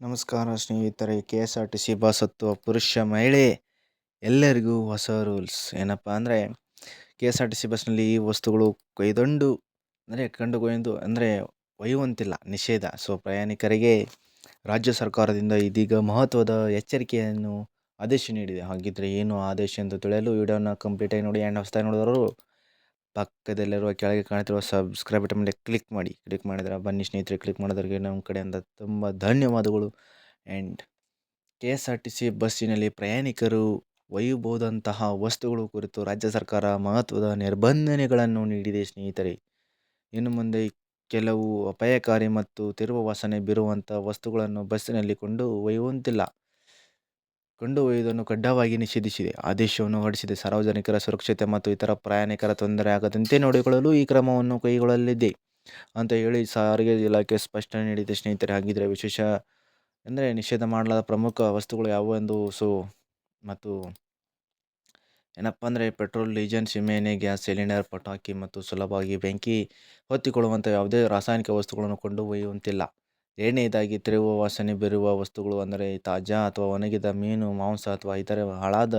ನಮಸ್ಕಾರ ಸ್ನೇಹಿತರೆ K S R T C bus ಹತ್ತುವ ಪುರುಷ ಮಹಿಳೆ, ಎಲ್ಲರಿಗೂ ಹೊಸ ರೂಲ್ಸ್. ಏನಪ್ಪ ಅಂದರೆ K S R T C ಬಸ್ನಲ್ಲಿ ಈ ವಸ್ತುಗಳು ಕೈದಂಡು, ಅಂದರೆ ಕಂಡುಕೊಯ್ದು ಅಂದರೆ ಒಯ್ಯುವಂತಿಲ್ಲ, ನಿಷೇಧ. ಸೊ, ಪ್ರಯಾಣಿಕರಿಗೆ ರಾಜ್ಯ ಸರ್ಕಾರದಿಂದ ಇದೀಗ ಮಹತ್ವದ ಎಚ್ಚರಿಕೆಯನ್ನು ಆದೇಶ ನೀಡಿದೆ. ಹಾಗಿದ್ದರೆ ಏನು ಆದೇಶ ಎಂದು ತಿಳಿಯಲು ವಿಡಿಯೋನ ಕಂಪ್ಲೀಟಾಗಿ ನೋಡಿ, ಆ್ಯಂಡ್ ಹೊಸ್ತಾಗಿ ನೋಡಿದವರು ಪಕ್ಕದಲ್ಲಿರುವ ಕೆಳಗೆ ಕಾಣುತ್ತಿರುವ ಸಬ್ಸ್ಕ್ರೈಬ್ ಬಟನ್ ಮೇಲೆ ಕ್ಲಿಕ್ ಮಾಡಿ. ಕ್ಲಿಕ್ ಮಾಡಿದ್ರೆ ಬನ್ನಿ ಸ್ನೇಹಿತರೆ ಕ್ಲಿಕ್ ಮಾಡೋದ್ರಿಗೆ ನಮ್ಮ ಕಡೆಯಿಂದ ತುಂಬ ಧನ್ಯವಾದಗಳು. And K S R T C ಬಸ್ಸಿನಲ್ಲಿ ಪ್ರಯಾಣಿಕರು ಒಯ್ಯಬಹುದಂತಹ ವಸ್ತುಗಳು ಕುರಿತು ರಾಜ್ಯ ಸರ್ಕಾರ ಮಹತ್ವದ ನಿರ್ಬಂಧನೆಗಳನ್ನು ನೀಡಿದೆ ಸ್ನೇಹಿತರೆ. ಇನ್ನು ಮುಂದೆ ಕೆಲವು ಅಪಾಯಕಾರಿ ಮತ್ತು ತಿರುವ ವಾಸನೆ ಬೀರುವಂಥ ವಸ್ತುಗಳನ್ನು ಬಸ್ಸಿನಲ್ಲಿ ಕೊಂಡು ಒಯ್ಯುವಂತಿಲ್ಲ. ಕೊಂಡೊಯ್ಯುವುದನ್ನು ಕಡ್ಡಾಯವಾಗಿ ನಿಷೇಧಿಸಿದೆ. ಆದೇಶವನ್ನು ಹೊರಡಿಸಿದೆ. ಸಾರ್ವಜನಿಕರ ಸುರಕ್ಷತೆ ಮತ್ತು ಇತರ ಪ್ರಯಾಣಿಕರ ತೊಂದರೆ ಆಗದಂತೆ ನೋಡಿಕೊಳ್ಳಲು ಈ ಕ್ರಮವನ್ನು ಕೈಗೊಳ್ಳಲಿದೆ ಅಂತ ಹೇಳಿ ಸಾರಿಗೆ ಇಲಾಖೆ ಸ್ಪಷ್ಟನೆ ನೀಡಿದೆ. ಸ್ನೇಹಿತರೆ, ಹಾಗಿದ್ರೆ ವಿಶೇಷ ಅಂದರೆ ನಿಷೇಧ ಮಾಡಲಾದ ಪ್ರಮುಖ ವಸ್ತುಗಳು ಯಾವುವು ಎಂದು ಸೊ ಮತ್ತು ಏನಪ್ಪ ಅಂದರೆ ಪೆಟ್ರೋಲ್, ಡೀಸೆಲ್ ಸಿಮೆಣ್ಣೆ ಗ್ಯಾಸ್, ಸಿಲಿಂಡರ್, ಪಟಾಕಿ ಮತ್ತು ಸುಲಭವಾಗಿ ಬೆಂಕಿ ಹೊತ್ತಿಕೊಳ್ಳುವಂಥ ಯಾವುದೇ ರಾಸಾಯನಿಕ ವಸ್ತುಗಳನ್ನು ಕೊಂಡು ಒಯ್ಯುವಂತಿಲ್ಲ. ಎರಡನೇದಾಗಿ ತಿರುವ ವಾಸನೆ ಬೀರುವ ವಸ್ತುಗಳು ಅಂದರೆ ತಾಜಾ ಅಥವಾ ಒಣಗಿದ ಮೀನು, ಮಾಂಸ ಅಥವಾ ಇತರೆ ಹಾಳಾದ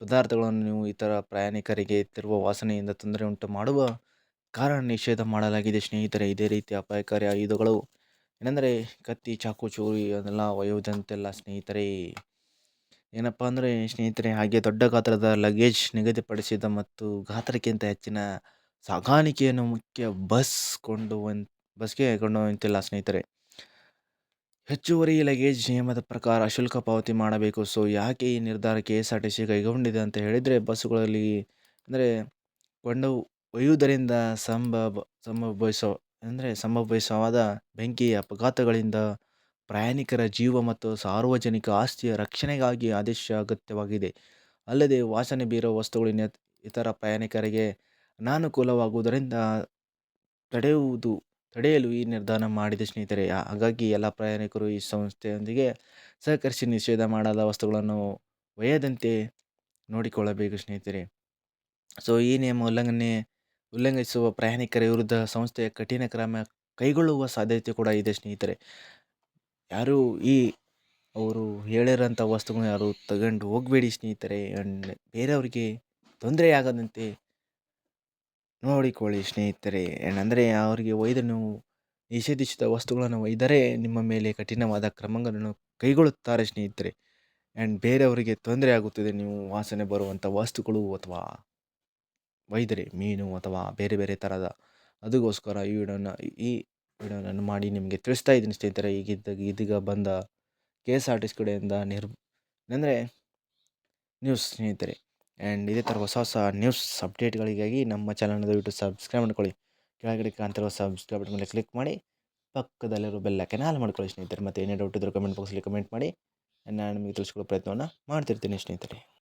ಪದಾರ್ಥಗಳನ್ನು ನೀವು ಇತರ ಪ್ರಯಾಣಿಕರಿಗೆ ತಿರುವ ವಾಸನೆಯಿಂದ ತೊಂದರೆ ಉಂಟು ಮಾಡುವ ಕಾರಣ ನಿಷೇಧ ಮಾಡಲಾಗಿದೆ. ಸ್ನೇಹಿತರೆ, ಇದೇ ರೀತಿ ಅಪಾಯಕಾರಿ ಆಯುಧಗಳು, ಏನೆಂದರೆ ಕತ್ತಿ, ಚಾಕು, ಚೂರಿ ಅದೆಲ್ಲ ಒಯ್ಯುವುದಂತೆಲ್ಲ ಸ್ನೇಹಿತರೆ, ಏನಪ್ಪ ಅಂದರೆ ಸ್ನೇಹಿತರೆ, ಹಾಗೆ ದೊಡ್ಡ ಗಾತ್ರದ ಲಗೇಜ್ ನಿಗದಿಪಡಿಸಿದ ಮತ್ತು ಗಾತ್ರಕ್ಕಿಂತ ಹೆಚ್ಚಿನ ಸಾಗಾಣಿಕೆಯನ್ನು ಮುಖ್ಯ ಬಸ್ ಕೊಂಡು ಬಸ್ಗೆ ಕೊಂಡೊಯ್ಯುವಂತಿಲ್ಲ ಸ್ನೇಹಿತರೆ. ಹೆಚ್ಚುವರಿ ಲಗೇಜ್ ನಿಯಮದ ಪ್ರಕಾರ ಶುಲ್ಕ ಪಾವತಿ ಮಾಡಬೇಕು. ಸೊ ಯಾಕೆ ಈ ನಿರ್ಧಾರ K S R T C ಕೈಗೊಂಡಿದೆ ಅಂತ ಹೇಳಿದರೆ, ಬಸ್ಸುಗಳಲ್ಲಿ ಅಂದರೆ ಕೊಂಡು ಒಯ್ಯುವುದರಿಂದ ಸಂಭವ, ಸಂಭವಿಸೋ, ಅಂದರೆ ಸಂಭವಿಸವಾದ ಬೆಂಕಿ ಅಪಘಾತಗಳಿಂದ ಪ್ರಯಾಣಿಕರ ಜೀವ ಮತ್ತು ಸಾರ್ವಜನಿಕ ಆಸ್ತಿಯ ರಕ್ಷಣೆಗಾಗಿ ಆದೇಶ ಅಗತ್ಯವಾಗಿದೆ. ಅಲ್ಲದೆ ವಾಸನೆ ಬೀರುವ ವಸ್ತುಗಳಿನ ಇತರ ಪ್ರಯಾಣಿಕರಿಗೆ ಅನಾನುಕೂಲವಾಗುವುದರಿಂದ ತಡೆಯುವುದು ತಡೆಯಲು ಈ ನಿರ್ಧಾರ ಮಾಡಿದೆ ಸ್ನೇಹಿತರೆ. ಹಾಗಾಗಿ ಎಲ್ಲ ಪ್ರಯಾಣಿಕರು ಈ ಸಂಸ್ಥೆಯೊಂದಿಗೆ ಸಹಕರಿಸಿ ನಿಷೇಧ ಮಾಡದ ವಸ್ತುಗಳನ್ನು ಒಯ್ಯದಂತೆ ನೋಡಿಕೊಳ್ಳಬೇಕು ಸ್ನೇಹಿತರೆ. ಸೊ ಈ ನಿಯಮ ಉಲ್ಲಂಘನೆ, ಉಲ್ಲಂಘಿಸುವ ಪ್ರಯಾಣಿಕರ ವಿರುದ್ಧ ಸಂಸ್ಥೆಯ ಕಠಿಣ ಕ್ರಮ ಕೈಗೊಳ್ಳುವ ಸಾಧ್ಯತೆ ಕೂಡ ಇದೆ ಸ್ನೇಹಿತರೆ. ಯಾರು ಈ, ಅವರು ಹೇಳಿರೋಂಥ ವಸ್ತುಗಳನ್ನ ಯಾರು ತಗೊಂಡು ಹೋಗಬೇಡಿ ಸ್ನೇಹಿತರೆ. ಆ್ಯಂಡ್ ಬೇರೆಯವರಿಗೆ ತೊಂದರೆಯಾಗದಂತೆ ನೋಡಿಕೊಳ್ಳಿ ಸ್ನೇಹಿತರೆ. ಏನಂದರೆ ಅವರಿಗೆ ವೈದ್ಯನು ನೀವು ನಿಷೇಧಿಸಿದ ವಸ್ತುಗಳನ್ನು ಒಯ್ದರೆ ನಿಮ್ಮ ಮೇಲೆ ಕಠಿಣವಾದ ಕ್ರಮಗಳನ್ನು ಕೈಗೊಳ್ಳುತ್ತಾರೆ ಸ್ನೇಹಿತರೆ. ಆ್ಯಂಡ್ ಬೇರೆಯವರಿಗೆ ತೊಂದರೆ ಆಗುತ್ತದೆ, ನೀವು ವಾಸನೆ ಬರುವಂಥ ವಸ್ತುಗಳು ಅಥವಾ ವೈದ್ಯರೆ ಮೀನು ಅಥವಾ ಬೇರೆ ಬೇರೆ ಥರದ ಅದಕ್ಕೋಸ್ಕರ ಈ ವಿಡಿಯೋನ, ಈ ವಿಡಿಯೋನನ್ನು ಮಾಡಿ ನಿಮಗೆ ತಿಳಿಸ್ತಾ ಇದ್ದೀನಿ ಸ್ನೇಹಿತರೆ. ಈಗಿದ್ದಾಗ ಇದೀಗ ಬಂದ K S R T C ಕಡೆಯಿಂದ ನಿರ್ ಅಂದರೆ ನ್ಯೂಸ್ ಸ್ನೇಹಿತರೆ. ಆ್ಯಂಡ್ ಇದೇ ಥರ ಹೊಸ ಹೊಸ ನ್ಯೂಸ್ ಅಪ್ಡೇಟ್ಗಳಿಗಾಗಿ ನಮ್ಮ ಚಾನಲ್ನ ದಯವಿಟ್ಟು ಸಬ್ಸ್ಕ್ರೈಬ್ ಮಾಡ್ಕೊಳ್ಳಿ. ಕೆಳಗಡೆ ಕಾಣ್ತಿರೋ ಸಬ್ಸ್ಕ್ರೈಬ್ ಮೇಲೆ ಕ್ಲಿಕ್ ಮಾಡಿ, ಪಕ್ಕದಲ್ಲಿರೋ ಬೆಲ್ಲ ಕೆನಾಲ್ ಮಾಡ್ಕೊಳ್ಳಿ ಸ್ನೇಹಿತರೆ. ಮತ್ತು ಏನೇ ಡೌಟ್ ಇದ್ದರೂ ಕಮೆಂಟ್ ಬಾಕ್ಸಲ್ಲಿ ಕಮೆಂಟ್ ಮಾಡಿ, ನಾನು ನಿಮಗೆ ತಿಳಿಸ್ಕೊಳ್ಳೋ ಪ್ರಯತ್ನವನ್ನು ಮಾಡ್ತಿರ್ತೀನಿ ಸ್ನೇಹಿತರೆ.